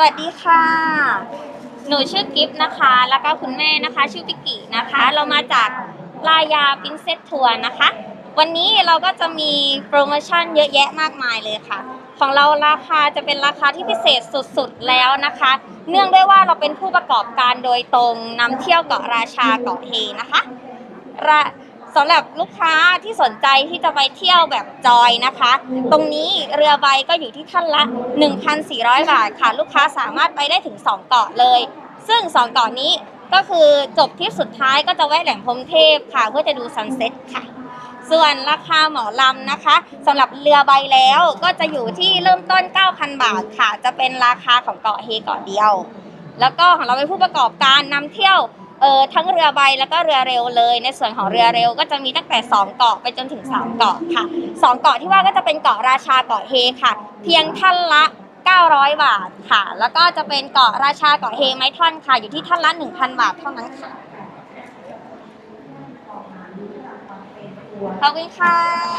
สวัสดีค่ะ หนูชื่อกิฟต์นะคะ แล้วก็คุณแม่นะคะ ชื่อปิกินะคะ เรามาจากลายาปินเซตทัวร์นะคะ วันนี้เราก็จะมีโปรโมชั่นเยอะแยะมากมายเลยค่ะ ของเราราคาจะเป็นราคาที่พิเศษสุดๆแล้วนะคะ เนื่องด้วยว่าเราเป็นผู้ประกอบการโดยตรงนำเที่ยวเกาะราชาเกาะเฮนะคะ สำหรับลูกค้าที่สนใจที่จะไปเที่ยวแบบจอยนะคะ ตรงนี้เรือใบก็อยู่ที่ท่านละ 1,400 บาทค่ะ ลูกค้าสามารถไปได้ถึง 2 เกาะเลย ซึ่ง 2 เกาะนี้ก็คือจบทริปสุดท้ายก็จะแวะแหล่งพรมเทพค่ะ เพื่อจะดูซันเซ็ตค่ะ ส่วนราคาหมอลำนะคะสำหรับเรือใบแล้วก็จะอยู่ที่เริ่มต้น 9,000 บาทค่ะ จะเป็นราคาของเกาะเฮเกาะเดียว แล้วก็ของเราเป็นผู้ประกอบการนำเที่ยว เออทั้งเรือใบแล้วก็เรือเร็วเลย ในส่วนของเรือเร็วก็จะมีตั้งแต่ 2 เกาะไปจนถึง 3 เกาะค่ะ 2 เกาะที่ว่าก็จะเป็นเกาะราชาเกาะเฮค่ะ เพียงท่านละ 900 บาทค่ะ แล้วก็จะเป็นเกาะราชาเกาะเฮไม้ท่อนค่ะ อยู่ที่ท่านละ 1,000 บาทเท่านั้นค่ะขอบคุณค่ะ